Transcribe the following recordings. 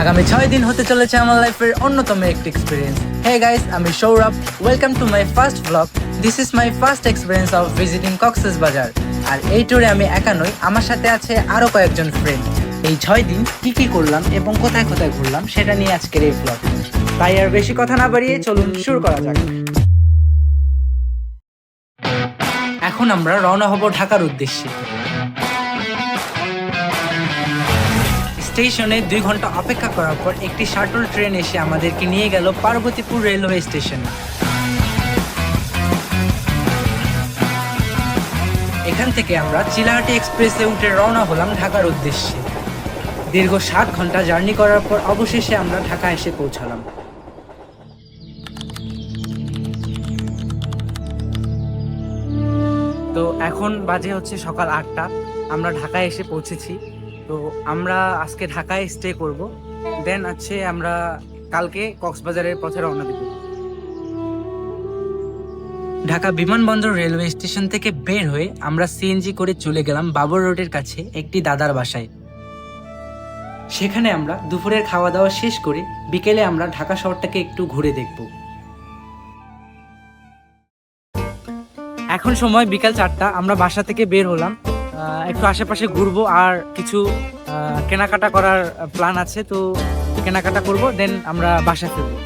আগামী ছয় দিন হতে চলেছে আমার লাইফের অন্যতম একটি এক্সপিরিয়েন্স হে গাইস আমি Sourav. Welcome to my first vlog this is my first experience of visiting Cox's Bazar আর এই ট্যুরে আমি একা নই, আমার সাথে আছে আরও কয়েকজন ফ্রেন্ড এই ছয় দিন কি কি করলাম এবং কোথায় কোথায় ঘুরলাম সেটা নিয়ে আজকের এই ব্লগ তাই আর বেশি কথা না বাড়িয়ে চলুন শুরু করা যাক। এখন আমরা রওনা হব ঢাকার উদ্দেশ্যে। স্টেশনে দুই ঘণ্টা অপেক্ষা করার পর একটি শাটল ট্রেন এসে আমাদেরকে নিয়ে গেল পার্বতীপুর রেলওয়ে স্টেশন। এখান থেকে আমরা চিলাহাটি এক্সপ্রেসে উঠে রওনা হলাম ঢাকার উদ্দেশ্যে। দীর্ঘ সাত ঘণ্টা জার্নি করার পর অবশেষে আমরা ঢাকা এসে পৌঁছালাম। তো এখন বাজে হচ্ছে সকাল আটটা। আমরা ঢাকায় এসে পৌঁছেছি। তো আমরা আজকে ঢাকায় স্টে করব। দেন আছে আমরা কালকে কক্সবাজারের পথে রওনা দেব। ঢাকা বিমানবন্দর রেলওয়ে স্টেশন থেকে বের হয়ে আমরা সিএনজি করে চলে গেলাম বাবর রোডের কাছে একটি দাদার বাসায়। সেখানে আমরা দুপুরের খাওয়া দাওয়া শেষ করে বিকেলে আমরা ঢাকা শহরটাকে একটু ঘুরে দেখব। এখন সময় বিকাল চারটা, আমরা বাসা থেকে বের হলাম একটু আশেপাশে ঘুরবো আর কিছু কেনাকাটা করার প্ল্যান আছে, তো কেনাকাটা করব দেন আমরা বাসা ফিরবো।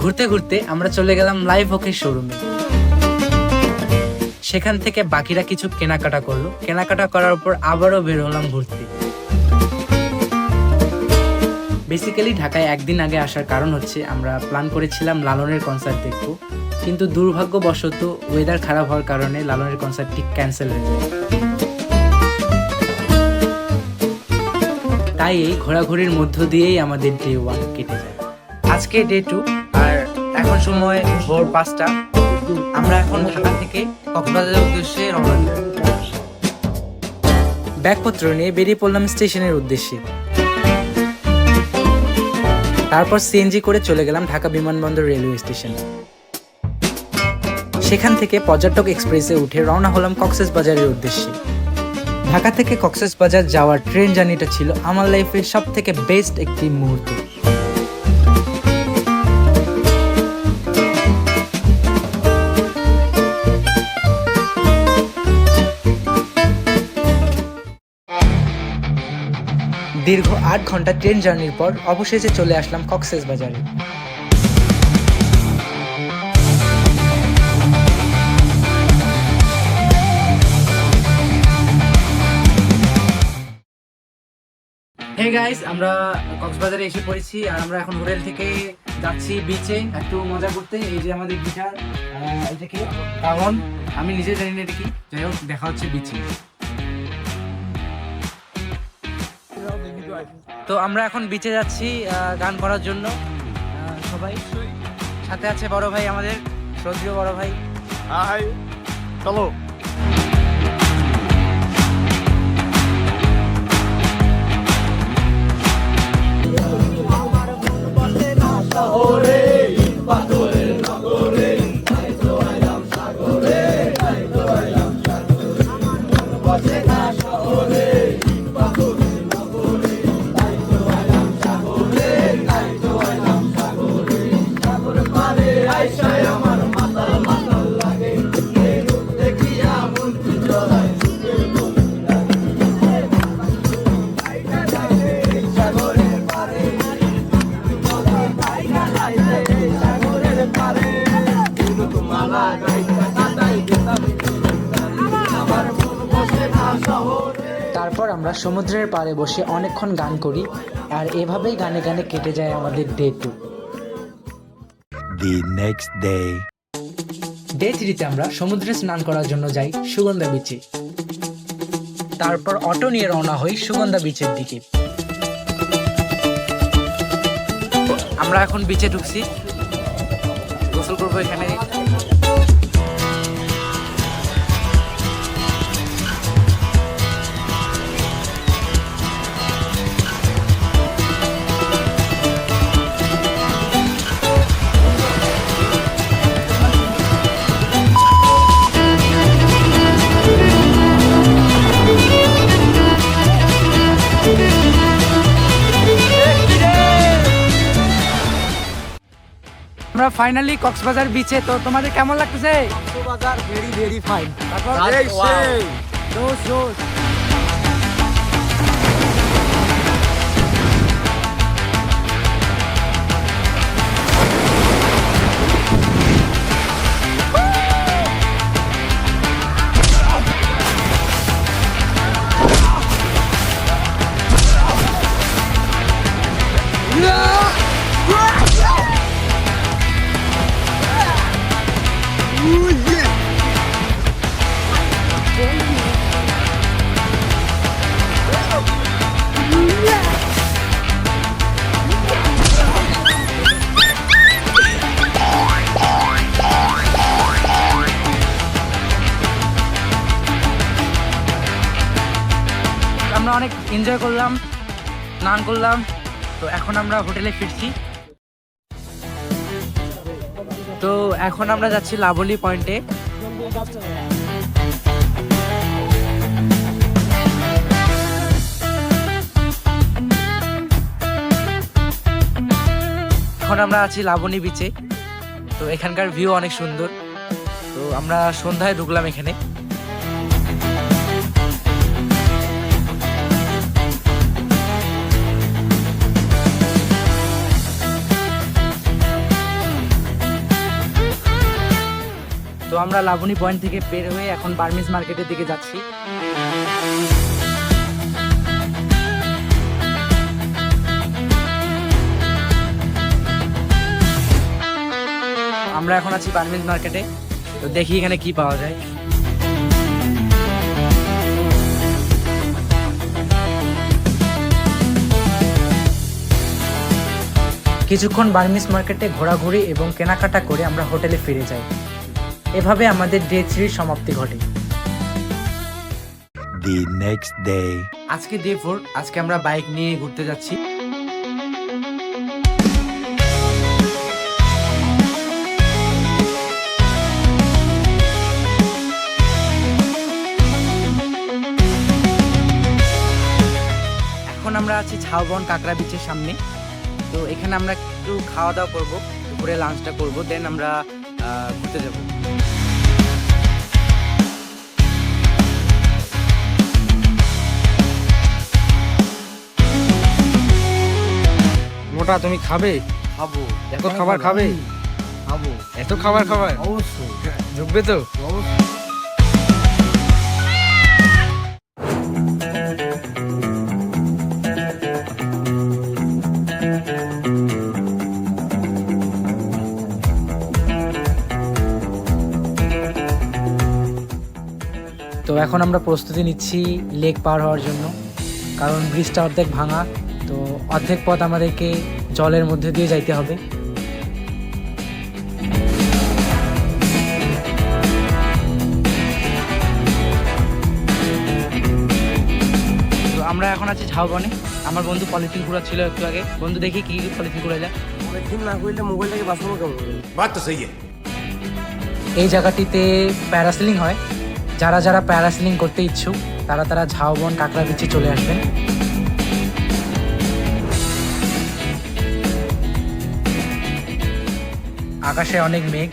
ঘুরতে ঘুরতে আমরা চলে গেলাম লাইভ ওকে শোরুমে সেখান থেকে বাকিরা কিছু কেনাকাটা করল। কেনাকাটা করার পর আবারও বের হলাম ঘুরতে। বেসিক্যালি ঢাকায় একদিন আগে আসার কারণ হচ্ছে আমরা প্ল্যান করেছিলাম লালনের কনসার্ট দেখব কিন্তু দুর্ভাগ্যবশত ওয়েদার খারাপ হওয়ার কারণে লালনের কনসার্টটি ক্যান্সেল হয়ে যায়। তাই এই ঘোরাঘুরির মধ্য দিয়েই আমাদের ডে ওয়ান কেটে যায়। আজকে ডে টু আর এখন সময় ভোর পাঁচটা। আমরা এখন ঢাকা থেকে কক্সবাজারের উদ্দেশ্যে রওনা ব্যাগপত্র নিয়ে বেরিয়ে পড়লাম স্টেশনের উদ্দেশ্যে। তারপর সিএনজি করে চলে গেলাম ঢাকা বিমানবন্দর রেলওয়ে স্টেশনে। সেখান থেকে পর্যটক এক্সপ্রেসে উঠে রওনা হলাম কক্সেস বাজারের উদ্দেশ্যে। ঢাকা থেকে কক্সেস বাজার যাওয়ার ট্রেন জার্নিটা ছিল আমার লাইফের সব থেকে বেস্ট একটি মুহূর্ত। দীর্ঘ আট ঘণ্টা ট্রেন জার্নির পর অবশেষে চলে আসলাম কক্সেস বাজারে। হে গাইস আমরা কক্সবাজারে এসে পড়েছি আর আমরা এখন হোটেল থেকে যাচ্ছি বিচে একটু মজা করতে। এই যে আমাদের গিটার এটা কি আমি নিজে জানি না এটা কি। যাই হোক, দেখা হচ্ছে বিচে তো আমরা এখন বিচে যাচ্ছি গান করার জন্য। সবাই সাথে আছে বড় ভাই আমাদের, শ্রদ্ধীয় বড় ভাই। হাই চলো আমরা সমুদ্রের পাড়ে বসে অনেকক্ষণ গান করি আর এভাবেই গানে গানে কেটে যায় আমাদের day two next day. Day থ্রিতে আমরা সমুদ্রে স্নান করার জন্য যাই সুগন্ধা বিচে তারপর অটো নিয়ে রওনা হই সুগন্ধা বিচের দিকে। আমরা এখন বিচে ঢুকছি। গোসল করব এখানে। আমরা ফাইনালি কক্সবাজার বিচে তো তোমাদের কেমন লাগতেছে? কক্সবাজার ভেরি ভেরি ফাইন আমরা অনেক এনজয় করলাম, স্নান করলাম, তো এখন আমরা হোটেলে ফিরছি। তো এখন আমরা যাচ্ছি লাভলি পয়েন্টে এখন আমরা আছি লাবণী বিচে তো এখানকার ভিউ অনেক সুন্দর। তো আমরা সন্ধ্যায় ঢুকলাম এখানে। তো আমরা লাবণী পয়েন্ট থেকে বের হয়ে এখন বার্মিজ মার্কেটের দিকে যাচ্ছি। আমরা এখন আছি বার্মিজ মার্কেটে তো দেখি এখানে কি পাওয়া যায়। কিছুক্ষণ বার্মিস মার্কেটে ঘোরাঘুরি এবং কেনাকাটা করে আমরা হোটেলে ফিরে যাই। এভাবে আমাদের ডে থ্রির সমাপ্তি ঘটে। The next day. আজকে ডে ফোর আজকে আমরা বাইক নিয়ে ঘুরতে যাচ্ছি। এখন আমরা আছি ঝাউবন কাঁকড়া বিচের সামনে। তো এখানে আমরা একটু খাওয়া দাওয়া করব দুপুরে লাঞ্চটা করব দেন আমরা ঘুরতে যাব। মোটা তুমি খাবে? খাব। এত খাবার খাবে। খাব। এত খাবার খাবার? অবশ্যই। ঢুকবে তো? অবশ্যই। এখন আমরা প্রস্তুতি নিচ্ছি লেক পার হওয়ার জন্য। কারণ ব্রিজটা অর্ধেক ভাঙা তো অর্ধেক পথ আমাদেরকে জলের মধ্যে দিয়ে যাইতে হবে। আমরা এখন আছি ঝাউবনে। আমার বন্ধু পলিথিন ঘুরা ছিল একটু আগে। বন্ধু দেখি কি কি পলিথিন ঘুরা যায়। পলিথিন না ঘুরলে মোবাইলটাকে বাঁচানো কেমন এই জায়গাটিতে প্যারাসেলিং হয়। যারা যারা প্যারাসিলিং করতে ইচ্ছুক, তারা তারা ঝাউবন কাঁকড়া বিচে চলে আসবেন। আকাশে অনেক মেঘ,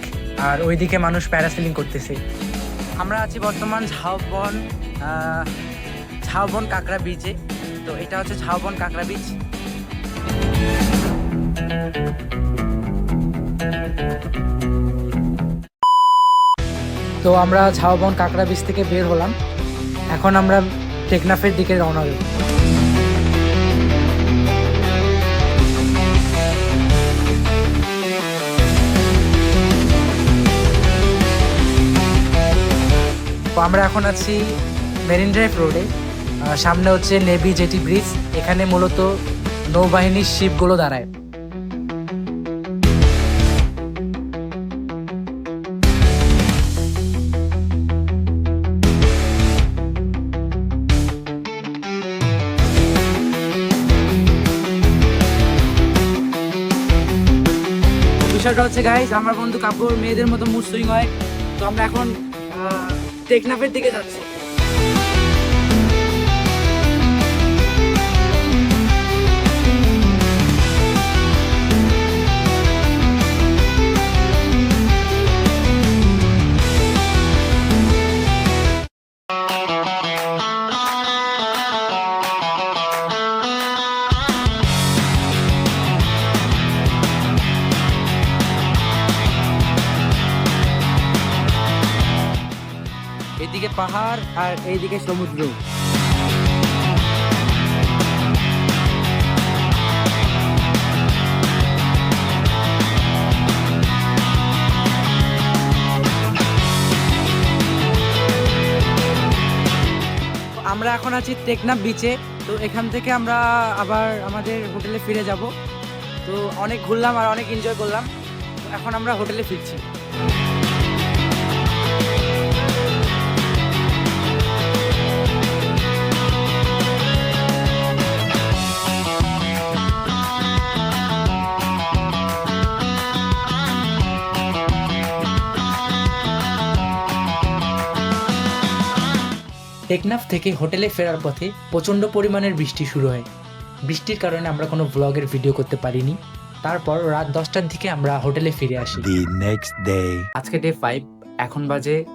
আর ওইদিকে মানুষ প্যারাসিলিং করতেছে। আমরা আছি বর্তমান ঝাউবন ঝাউবন কাঁকড়া বিচে। তো এটা হচ্ছে ঝাউবন কাঁকড়া বিচ। তো আমরা ঝাউবন কাঁকড়া বিচ থেকে বের হলাম। এখন আমরা টেকনাফের দিকে রওনা দেব। আমরা এখন আছি মেরিন ড্রাইভ রোডে। সামনে হচ্ছে নেভি জেটি ব্রিজ। এখানে মূলত নৌবাহিনীর শিপগুলো দাঁড়ায়। বিষয়টা হচ্ছে গাইজ আমার বন্ধু কাপড় মেয়েদের মতো মুড সুইং হয়। তো আমরা এখন টেকনাফের দিকে যাচ্ছি। আর এইদিকে সমুদ্র। আমরা এখন আছি টেকনাফ বিচে তো এখান থেকে আমরা আবার আমাদের হোটেলে ফিরে যাব। তো অনেক ঘুরলাম আর অনেক এনজয় করলাম। এখন আমরা হোটেলে ফিরছি। টেকনাফ থেকে হোটেলে ফেরার পথে প্রচণ্ড পরিমাণের বৃষ্টি শুরু হয়। বৃষ্টির কারণে আমরা কোনো ব্লগের ভিডিও করতে পারিনি। তারপর রাত দশটার দিকে আমরা হোটেলে ফিরে আসি। Next day. আজকে ডে ফাইভ এখন বাজে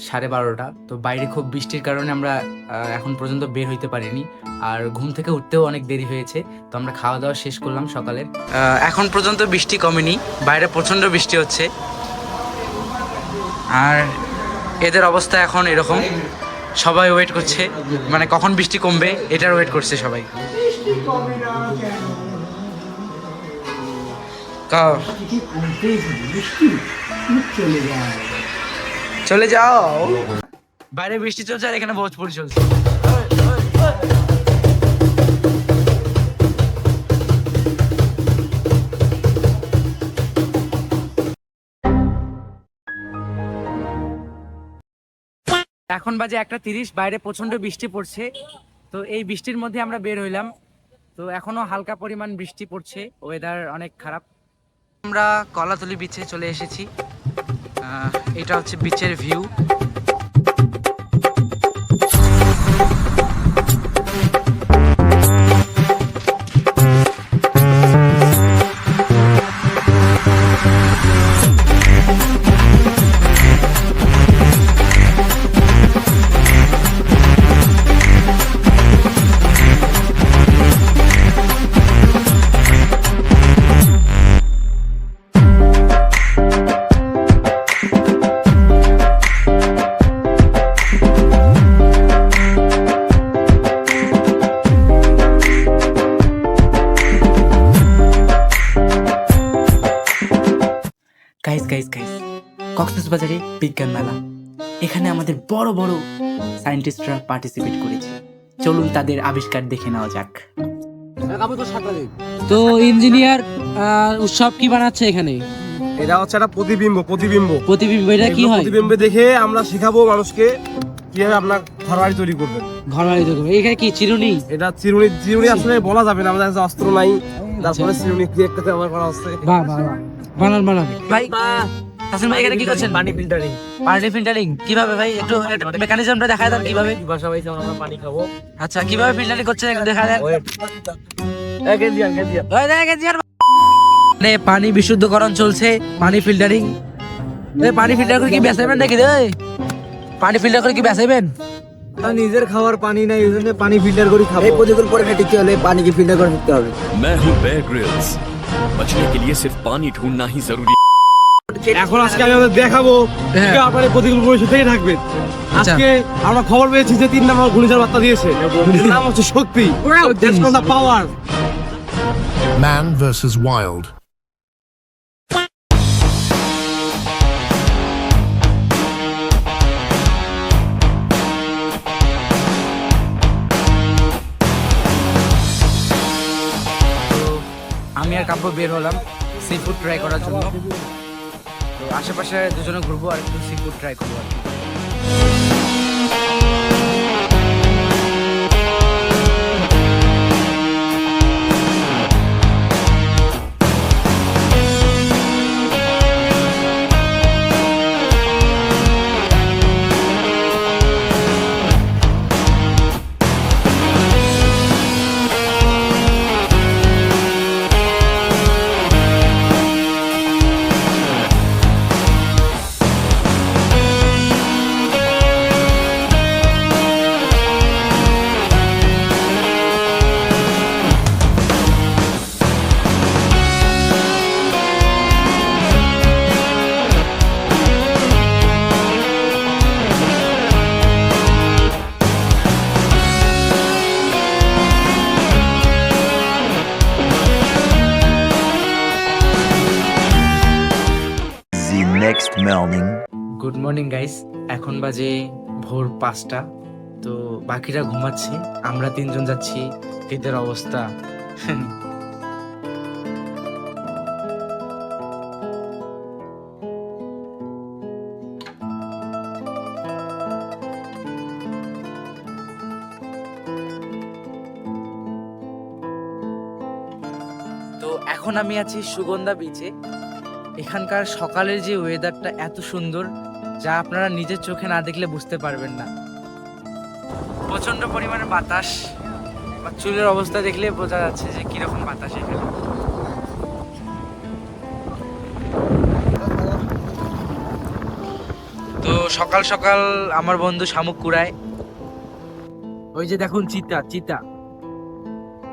সাড়ে বারোটা। তো বাইরে খুব বৃষ্টির কারণে আমরা এখন পর্যন্ত বের হইতে পারিনি। আর ঘুম থেকে উঠতেও অনেক দেরি হয়েছে। তো আমরা খাওয়া দাওয়া শেষ করলাম সকালে এখন পর্যন্ত বৃষ্টি কমেনি। বাইরে প্রচণ্ড বৃষ্টি হচ্ছে। আর এদের অবস্থা এখন এরকম। সবাই ওয়েট করছে। মানে কখন বৃষ্টি কমবে, এটার ওয়েট করছে সবাই। চলে যাও। বাইরে বৃষ্টি চলছে আর এখানে ভোজপুরি চলছে। এখন বাজে একটা তিরিশ, বাইরে প্রচণ্ড বৃষ্টি পড়ছে। তো এই বৃষ্টির মধ্যে আমরা বের হইলাম। তো এখনও হালকা পরিমাণ বৃষ্টি পড়ছে। ওয়েদার অনেক খারাপ। আমরা কলাতলি বিচে চলে এসেছি। এটা হচ্ছে বিচের ভিউ বিজ্ঞান মেলা। এখানে আমাদের বড় বড় সায়েন্টিস্টরা পার্টিসিপেট করেছে। চলুন তাদের আবিষ্কার দেখে নেওয়া যাক। তো ইঞ্জিনিয়ার উৎসব কি বানাচ্ছে এখানে? এটা হচ্ছে একটা প্রতিবিম্ব প্রতিবিম্ব। প্রতিবিম্ব এটা কি হয়? প্রতিবিম্ব দেখে আমরা শেখাবো মানুষকে কীভাবে আপনার ঘর বাড়ি তৈরি করবেন ঘর বাড়ি তৈরি করবে। এখানে কি চিরুনি? এটা চিরুনি চিরুনি আসলে বলা যাবে না আমাদের কাছে অস্ত্র নাই। তারপরে চিরুনি দিয়ে একটা ব্যবহার করা হচ্ছে। বাহ বাহ বাহ। বানান বানান। ভাই তাসিম ভাই এখানে কি করছেন পানি ফিল্টারিং পানি ফিল্টারিং কিভাবে ভাই একটু মেকানিজমটা দেখা দেন কিভাবে বাসা বাড়িতে আমরা পানি খাবো আচ্ছা কিভাবে ফিল্টারিং করছেন একটু দেখা দেন এক কেজি এক কেজি ওই দেখ, এই যে আর- মানে পানি বিশুদ্ধকরণ চলছে পানি ফিল্টারিং এই পানি ফিল্টার করে কি বেচাইবেন নাকি রে পানি ফিল্টার করে কি বেচাইবেন নিজের খাওয়ার পানি নাই ওই জন্য পানি ফিল্টার করে খাবো এই প্রতিকূল পরিবেশে টিকতে হলে পানিকে ফিল্টার করে নিতে হবে मैं हूं बेयर ग्रिल्स बचने के लिए सिर्फ पानी ढूंढना ही जरूरी এখন আজকে আমি আমাদের দেখাবো। আপনার প্রতিকূল পরিবেশ থেকে থাকবেন। আজকে আমরা খবর পেয়েছি যে তিন নম্বর ঘূর্ণিঝড় বার্তা দিয়েছে। নাম হচ্ছে শক্তি। Power man Wild. তো আমি আর কাব্য বের হলাম সি ফুড ট্রাই করার জন্য। আশেপাশে দুজনে ঘুরবো আর একটু সি ফুড ট্রাই করব আর কি। Morning. গুড মর্নিং গাইস এখন বাজে ভোর পাঁচটা। তো বাকিরা ঘুমাচ্ছে। আমরা তিনজন যাচ্ছি। এদের অবস্থা। এখন আমি আছি সুগন্ধা বিচে এখানকার সকালের যে ওয়েদারটা এত সুন্দর, যা আপনারা নিজের চোখে না দেখলে বুঝতে পারবেন না। প্রচণ্ড পরিমাণে বাতাস বা চুলের অবস্থা দেখলে বোঝা যাচ্ছে যে কীরকম বাতাস এখানে। তো সকাল সকাল আমার বন্ধু শামুক কুড়ায়। ওই যে দেখুন চিতা চিতা।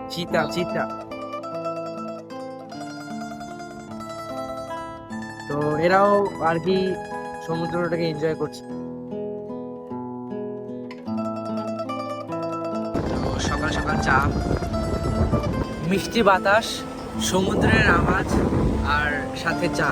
চিতা চিতা। এরাও আর কি সমুদ্রটাকে এনজয় করছে। সকাল সকাল চা, মিষ্টি বাতাস, সমুদ্রের আওয়াজ আর সাথে চা।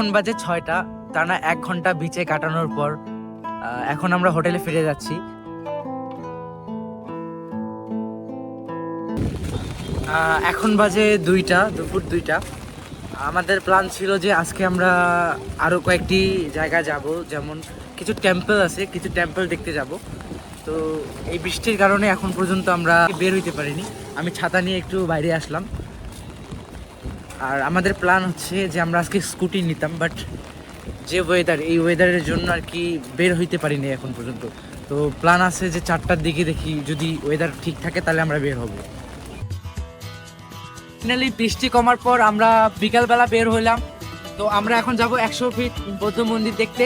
এখন বাজে ছয়টা, টানা এক ঘণ্টা বিচে কাটানোর পর এখন আমরা হোটেলে ফিরে যাচ্ছি। এখন বাজে দুইটা, দুপুর দুইটা। আমাদের প্ল্যান ছিল যে আজকে আমরা আরও কয়েকটি জায়গা যাব, যেমন কিছু টেম্পল আছে, কিছু টেম্পল দেখতে যাব। তো এই বৃষ্টির কারণে এখন পর্যন্ত আমরা বের হইতে পারিনি। আমি ছাতা নিয়ে একটু বাইরে আসলাম। আর আমাদের প্ল্যান হচ্ছে যে আমরা আজকে স্কুটি নিতাম বাট যে ওয়েদার এই ওয়েদারের জন্য আর কি বের হইতে পারিনি এখন পর্যন্ত। তো প্ল্যান আছে যে চারটার দিকে দেখি যদি ওয়েদার ঠিক থাকে তাহলে আমরা বের হব। ফাইনালি বৃষ্টি কমার পর আমরা বিকালবেলা বের হইলাম। তো আমরা এখন যাব একশো ফিট বৌদ্ধ মন্দির দেখতে।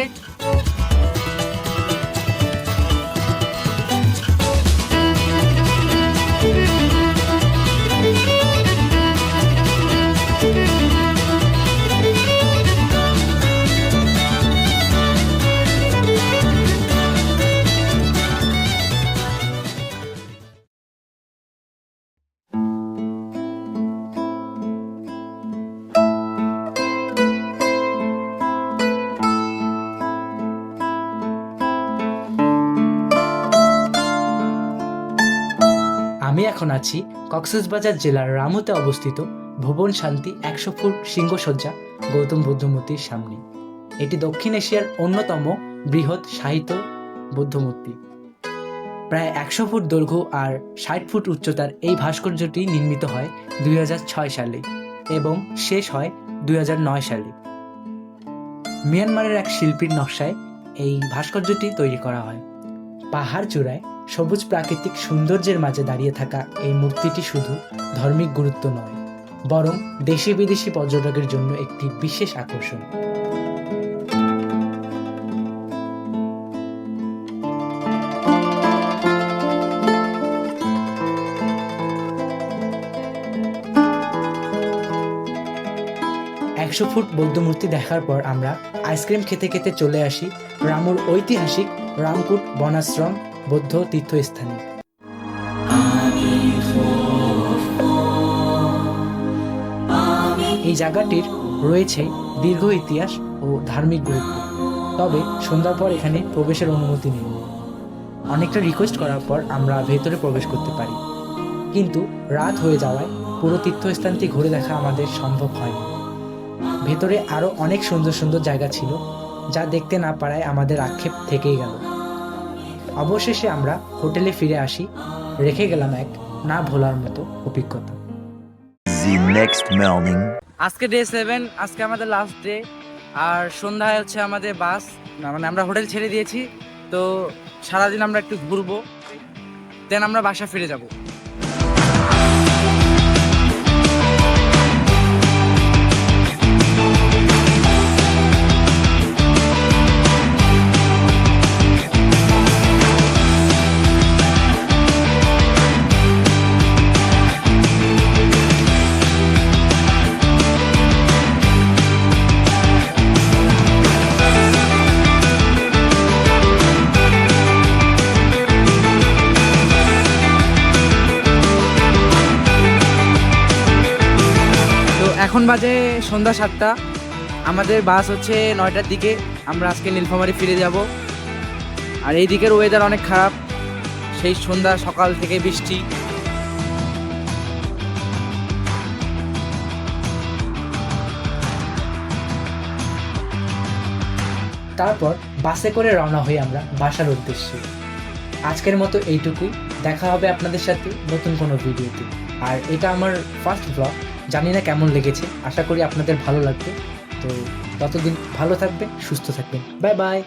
এখন আছি কক্সবাজার জেলার রামুতে অবস্থিত ভুবন শান্তি একশো ফুট সিংহসজ্জা, গৌতম বুদ্ধ মূর্তির সামনে। এটি দক্ষিণ এশিয়ার অন্যতম বৃহৎ সাহিত্য বৌদ্ধ মূর্তি প্রায় একশো ফুট দৈর্ঘ্য আর ষাট ফুট উচ্চতার এই ভাস্কর্যটি নির্মিত হয় দুই হাজার ছয় সালে এবং শেষ হয় দুই হাজার নয় সালে। মিয়ানমারের এক শিল্পীর নকশায় এই ভাস্কর্যটি তৈরি করা হয়। পাহাড় চূড়ায় সবুজ প্রাকৃতিক সৌন্দর্যের মাঝে দাঁড়িয়ে থাকা এই মূর্তিটি শুধু ধর্মিক গুরুত্ব নয়, বরং দেশি বিদেশি পর্যটকের জন্য একটি বিশেষ আকর্ষণ। একশো ফুট বৌদ্ধ মূর্তি দেখার পর আমরা আইসক্রিম খেতে খেতে চলে আসি রামুর ঐতিহাসিক রামকুট, বনাশ্রম, বৌদ্ধ তীর্থস্থানে। এই জায়গাটির রয়েছে দীর্ঘ ইতিহাস ও ধার্মিক গুরুত্ব। তবে সন্ধ্যার পর এখানে প্রবেশের অনুমতি নেই। অনেকটা রিকোয়েস্ট করার পর আমরা ভেতরে প্রবেশ করতে পারি। কিন্তু রাত হয়ে যাওয়ায় পুরো তীর্থস্থানটি ঘুরে দেখা আমাদের সম্ভব হয়নি। ভেতরে আরও অনেক সুন্দর সুন্দর জায়গা ছিল যা দেখতে না পারায় আমাদের আক্ষেপ থেকেই গেল। অবশেষে আমরা হোটেলে ফিরে আসি রেখে গেলাম এক না ভোলার মতো অভিজ্ঞতা. আজকে ডে সেভেন আজকে আমাদের লাস্ট ডে আর সন্ধ্যায় হচ্ছে আমাদের বাস মানে আমরা হোটেল ছেড়ে দিয়েছি তো সারাদিন আমরা একটু ঘুরবো দেন আমরা বাসা ফিরে যাব। বাজে সন্ধ্যা সাতটা। আমাদের বাস হচ্ছে নয়টার দিকে। আমরা আজকে নীলফামারি ফিরে যাব। আর এই দিকের ওয়েদার অনেক খারাপ। সেই সন্ধ্যা সকাল থেকে বৃষ্টি। তারপর বাসে করে রওনা হই আমরা বাসার উদ্দেশ্যে। আজকের মতো এইটুকুই। দেখা হবে আপনাদের সাথে নতুন কোনো ভিডিওতে। আর এটা আমার ফার্স্ট ব্লগ জানি না কেমন লেগেছে, আশা করি আপনাদের ভালো লাগবে। তো ততদিন ভালো থাকবেন, সুস্থ থাকবেন। Bye bye.